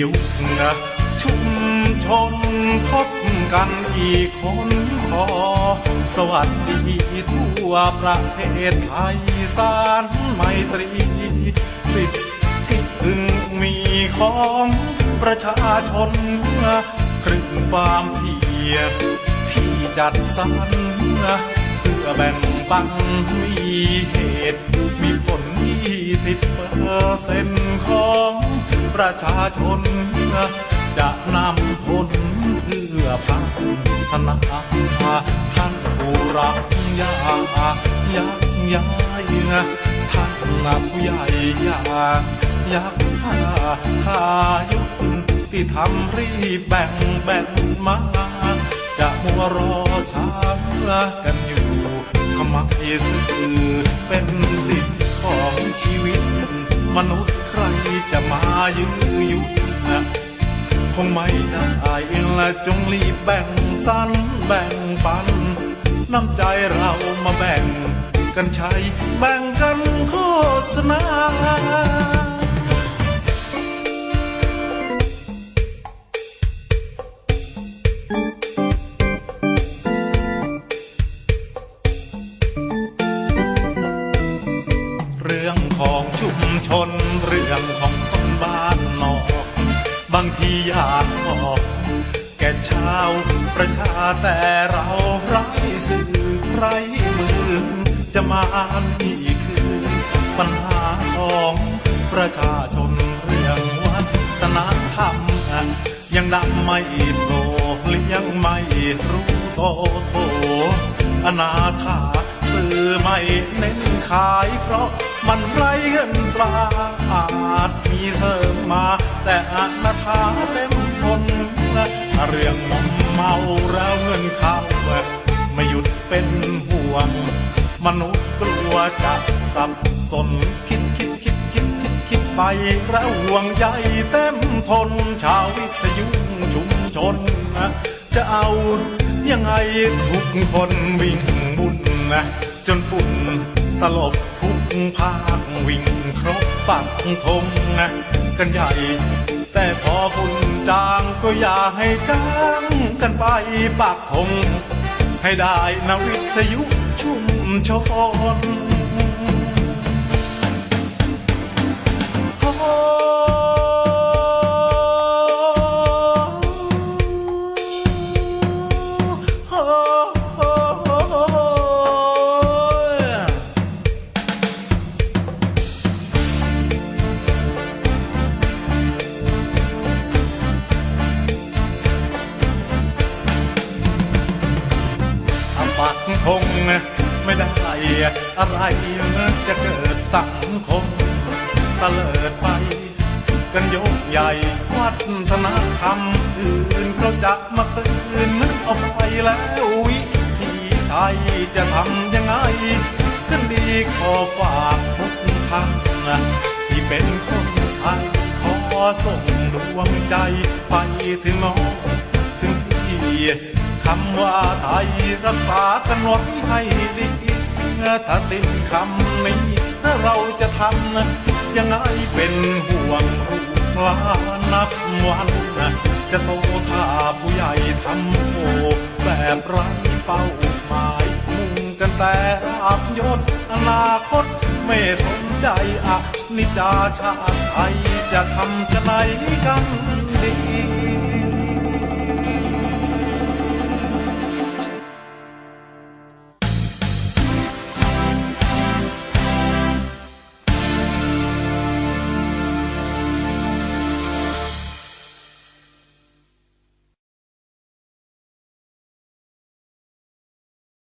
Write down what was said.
ยุนะชุมชนพบกันอีกคนขอ สวัสดีทั่วประเทศไทยสารไมตรี สิทธิพึงมีของประชาชนครึ่งความเพียรที่จัดสรรื่อแบ่งปันมีเหตุ มีผลยี่สิบเปอร์เซ็นต์ของประชาชน จะนำผลเพื่อพัฒนาท่านผู้รักยายักยายท่านผู้ใหญ่ยายักข้าขายุทที่ทำรีบแบ่งแบ่งมาจะมัวรอช้ากันอยู่ ทำไมสื่อเป็นสิทธิ์ของชีวิต มนุษย์ใครจะมายื้อยุดนะคงไม่ได้ละจงรีบแบ่งสันแบ่งปัน น้ำใจเรามาแบ่งกันใช้แบ่งกันโฆษณา รื่องของคนบ้านนอก บางทีอยากบอกแก่ชาวประชาแต่เราไร้สื่อไร้มือจะมานี่คือปัญหาของประชาชนเรื่องวัฒนธรรมยังดำไม่โปรเลี้ยงไม่รู้โตโถอนาถาสื่อไม่เน้นขายเพราะมันไรเงินตรา รื่องมอมเมาแล้วเงินเข้าไม่หยุดเป็นห่วง มนุษย์กลัวจะสับสนคิดคิดคิดคิดคิดคิดไปแล้วห่วงใยเต็มทนชาววิทยุชุมชนนะจะเอายังไงทุกคนวิ่งบุญนะจนฝุ่นตลบทุกภาควิ่งครบปักธงนะกันใหญ่ แต่พอฝุ่นจางก็อย่าให้จางกันไปปักคง ให้ได้นวิทยุชุ่มชน กธงไม่ได้อะไรจะเกิดสังคมตะเลิดไปกันยกใหญ่วัฒนธรรมอื่นเขาจะมาตื่นนึกเอาไปแล้ววิธีไทยจะทำยังไงกันดีขอฝากทุกท่านที่เป็นคนไทยขอส่งดวงใจไปถึงน้องถึงพี่ คำว่าไทยรักษากันไว้ให้ดีถ้าสิ้นคำนี้ถ้าเราจะทำยังไงเป็นห่วงลูกหลานนับวันจะโตถ้าผู้ใหญ่ทำโอแบบไร้เป้าหมายมุ่งกันแต่ราบยศอนาคตไม่สนใจอะนิจจาชาติไทยจะทำจะไหนกันดี